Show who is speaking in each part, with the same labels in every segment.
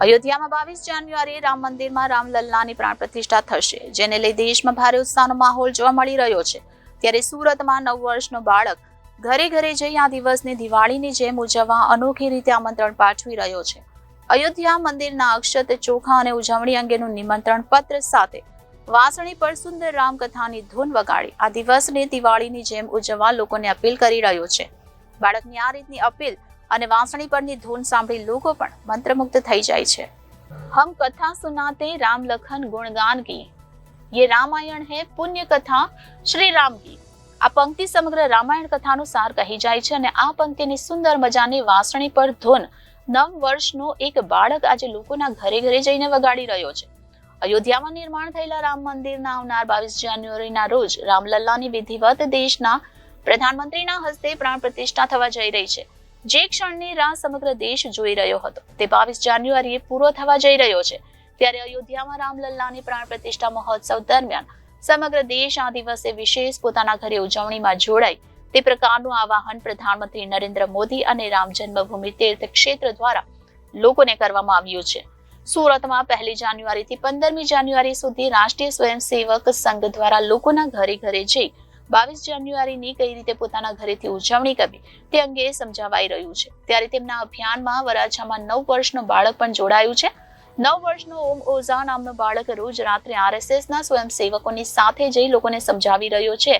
Speaker 1: અયોધ્યામાં બાવીસ જાન્યુઆરીએ રામ મંદિરમાં રામલલ્લાની પ્રાણ પ્રતિષ્ઠા થશે, જેને લઈ દેશમાં ભારે ઉત્સાહનો માહોલ જોવા મળી રહ્યો છે. ત્યારે સુરતમાં નવ વર્ષનો બાળક ઘરે ઘરે જઈ આ દિવસને દિવાળીની જેમ ઉજવવા અનોખી રીતે આમંત્રણ પાઠવી રહ્યો છે. અયોધ્યા મંદિરના અક્ષત ચોખા અને ઉજવણી અંગેનું નિમંત્રણ પત્ર સાથે વાસણી પર સુંદર રામકથાની ધૂન વગાડી આ દિવસને દિવાળીની જેમ ઉજવવા લોકોને અપીલ કરી રહ્યો છે. બાળકની આ રીતની અપીલ અને વાંસણી પરની ધૂન સાંભળી લોકો પણ મંત્રમુગ્ધ થઈ જાય છે. હમ કથા સુનાતે રામ લખન ગુણગાન કી. યે રામાયણ હે પુણ્ય કથા, શ્રી રામ કી. આ પંક્તિ સમગ્ર રામાયણ કથાનો સાર કહી જાય છે અને આ પંક્તિની સુંદર મજાની વાંસણી પર ધૂન નવ વર્ષનો એક બાળક આજે લોકોના ઘરે ઘરે જઈને વગાડી રહ્યો છે. અયોધ્યામાં નિર્માણ થયેલા રામ મંદિરના આવનાર બાવીસ જાન્યુઆરીના રોજ રામલલ્લાની વિધિવત દેશના પ્રધાનમંત્રીના હસ્તે પ્રાણ પ્રતિષ્ઠા થવા જઈ રહી છે. જે ક્ષણની રાહ સમગ્ર દેશ જોઈ રહ્યો હતો. તે બાવીસ જાન્યુઆરીએ પૂરો થવા જઈ રહ્યો છે. ત્યારે અયોધ્યામાં રામલલ્લાની પ્રાણ પ્રતિષ્ઠા મહોત્સવ દરમિયાન સમગ્ર દેશ આ દિવસે વિશેષ પોતાના ઘરે ઉજવણીમાં જોડાય તે પ્રકારનું આવાહન પ્રધાનમંત્રી નરેન્દ્ર મોદી અને રામ જન્મભૂમિ તીર્થ ક્ષેત્ર દ્વારા લોકોને કરવામાં આવ્યું છે. સુરતમાં પહેલી જાન્યુઆરીથી પંદરમી જાન્યુઆરી સુધી રાષ્ટ્રીય સ્વયંસેવક સંઘ દ્વારા લોકોના ઘરે ઘરે જઈ બાવીસ જાન્યુઆરીની કઈ રીતે પોતાના ઘરેથી ઉજવણી કરવી તે અંગે સમજાવાઈ રહ્યું છે. ત્યારે તેમના અભિયાનમાં વરાછામાં નવ વર્ષનો બાળક પણ જોડાયું છે. નવ વર્ષનો ઓમ ઓઝા નામનો બાળક રોજ રાત્રે આરએસએસના સ્વયંસેવકોની સાથે જઈ લોકોને સમજાવી રહ્યો છે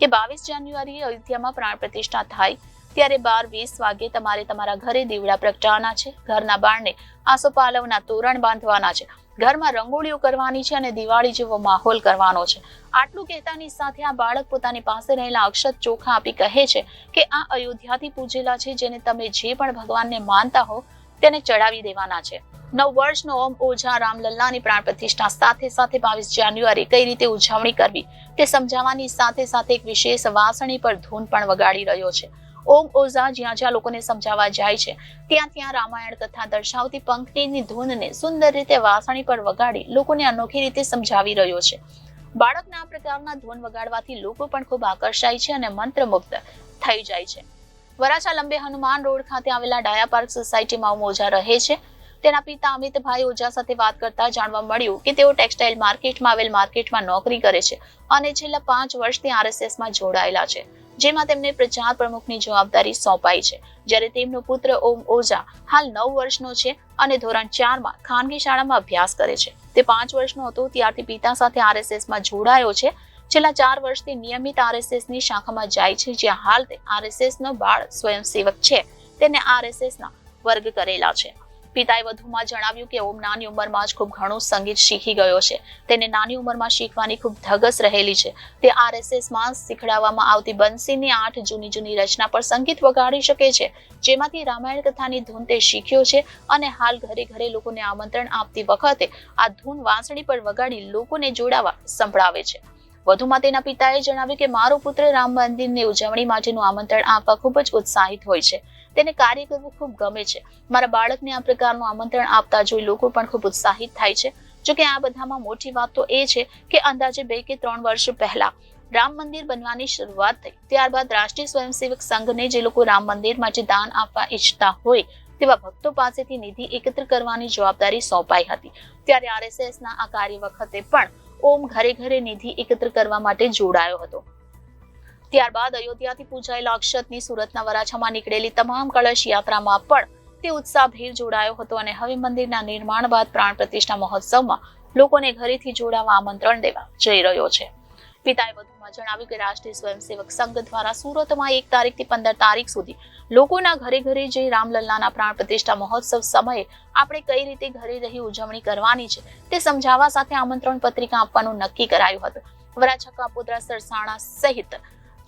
Speaker 1: કે બાવીસ જાન્યુઆરીએ અયોધ્યામાં પ્રાણ પ્રતિષ્ઠા થાય ત્યારે બાર વીસ વાગે તમારે તમારા ઘરે દીવડા પ્રગટાવવાના છે. ઘરના બારને આસોપાલવના તોરણ બાંધવાના છે. ઘરમાં રંગોળીઓ કરવાની છે અને દિવાળી જેવો માહોલ કરવાનો છે. આટલું કહેતાની સાથે આ બાળક પોતાની પાસે રહેલા અક્ષત ચોખા આપી કહે છે કે આ અયોધ્યાથી પૂજેલા છે, જેને તમે જે પણ ભગવાનને માનતા હો તેને ચડાવી દેવાના છે. નવ વર્ષનો ઓમ ઓઝા રામલલ્લાની પ્રાણ પ્રતિષ્ઠા સાથે સાથે બાવીસ જાન્યુઆરી કઈ રીતે ઉજવણી કરવી તે સમજાવવાની સાથે સાથે એક વિશેષ વાસણી પર ધૂન પણ વગાડી રહ્યો છે. ઓમ ઓઝા જ્યાં જ્યાં લોકોને સમજાવવા જાય છે, ત્યાં ત્યાં રામાયણ કથા દર્શાવતી પંક્તિની ધૂનને સુંદર રીતે વાસણી પર વગાડી લોકોને અનોખી રીતે સમજાવી રહ્યો છે. બાળકના આ પ્રકારના ધૂન વગાડવાથી લોકો પણ ખૂબ આકર્ષાય છે અને મંત્રમુગ્ધ થઈ જાય છે. વરાછા લંબે હનુમાન રોડ ખાતે આવેલા ડાયા પાર્ક સોસાયટીમાં ઓમ ઓઝા રહે છે. તેના પિતા અમિતભાઈ ઓઝા સાથે વાત કરતા જાણવા મળ્યું કે તેઓ ટેક્સટાઇલ માર્કેટમાં આવેલ માર્કેટમાં નોકરી કરે છે અને છેલ્લા પાંચ વર્ષથી આરએસએસમાં જોડાયેલા છે. જેમાં તેમને પ્રચાર પ્રમુખની જવાબદારી સોંપાઈ છે. જ્યારે તેમનો પુત્ર ઓમ ઓઝા હાલ નવ વર્ષનો છે અને ધોરણ ચારમાં ખાનગી શાળામાં અભ્યાસ કરે છે. તે પાંચ વર્ષનો હતો ત્યારથી પિતા સાથે આરએસએસમાં જોડાયો છે. છેલ્લા ચાર વર્ષથી નિયમિત આરએસએસની શાખામાં જાય છે, જ્યાં હાલ તે આરએસએસનો બાળ સ્વયંસેવક છે. તેને આરએસએસના વર્ગ કરેલા છે. પિતાએ વધુમાં જણાવ્યું કે ઓમ નાની ઉંમરમાં જ ખૂબ ઘણું સંગીત શીખી ગયો છે. તેને નાની ઉંમરમાં શીખવાની ખૂબ ધગસ રહેલી છે. તે આરએસએસમાં શીખડાવવામાં આવતી બંસીની આઠ જૂની જૂની રચના પર સંગીત વગાડી શકે છે. જેમાંથી રામાયણ કથાની ધૂન તે શીખ્યો છે અને હાલ ઘરે ઘરે લોકોને આમંત્રણ આપતી વખતે આ ધૂન વાંસળી પર વગાડી લોકોને જોડાવા સંભળાવે છે. વધુમાં તેના પિતાએ જણાવ્યું કે મારો પુત્ર રામ મંદિરની ઉજવણી માટેનું આમંત્રણ આપવા ખૂબ જ ઉત્સાહિત હોય છે. તેને કાર્ય કરવું ખૂબ ગમે છે. મારા બાળકને આ પ્રકારનું આમંત્રણ આપતા જોઈ લોકો પણ ખૂબ ઉત્સાહિત થાય છે. જોકે આ બધામાં મોટી વાત તો એ છે કે અંદાજે બે કે ત્રણ વર્ષ પહેલા રામ મંદિર બનવાની શરૂઆત થઈ. ત્યારબાદ રાષ્ટ્રીય સ્વયંસેવક સંઘને જે લોકો રામ મંદિર માટે દાન આપવા ઈચ્છતા હોય તેવા ભક્તો પાસેથી નિધિ એકત્ર કરવાની જવાબદારી સોંપાઈ હતી. ત્યારે આરએસએસના આ કાર્ય વખતે પણ ઓમ ઘરે ઘરે નિધિ એકત્ર કરવા માટે જોડાયો હતો. ત્યારબાદ અયોધ્યાથી પૂજાયેલા અક્ષતની સુરતના વરાછામાં નીકળેલી તમામ કળશ યાત્રામાં પણ તે ઉત્સાહભેર જોડાયો હતો અને હવે મંદિરના નિર્માણ બાદ પ્રાણ પ્રતિષ્ઠા મહોત્સવમાં લોકોને ઘરેથી જોડાવા આમંત્રણ દેવા જઈ રહ્યો છે. પિતાએ વધુમાં જણાવ્યું કે રાષ્ટ્રીય સ્વયંસેવક સંઘ દ્વારા સુરતમાં એક તારીખથી પંદર તારીખ સુધી લોકોના ઘરે ઘરે જઈ રામલલ્લાના પ્રાણ પ્રતિષ્ઠા મહોત્સવ સમયે આપણે કઈ રીતે ઘરે રહી ઉજવણી કરવાની છે તે સમજાવવા સાથે આમંત્રણ પત્રિકા આપવાનું નક્કી કરાયું હતું. વરાછા કાપોદ્રા સરસાણા સહિત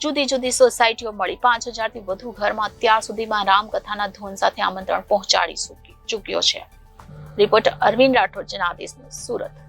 Speaker 1: જુદી જુદી સોસાયટીઓ મળી. પાંચ હજારથી વધુ ઘરમાં અત્યાર સુધીમાં રામકથાના ધૂન સાથે આમંત્રણ પહોંચાડી ચૂક્યો છે. રિપોર્ટર અરવિંદ રાઠોડ, જનાદેશ સુરત.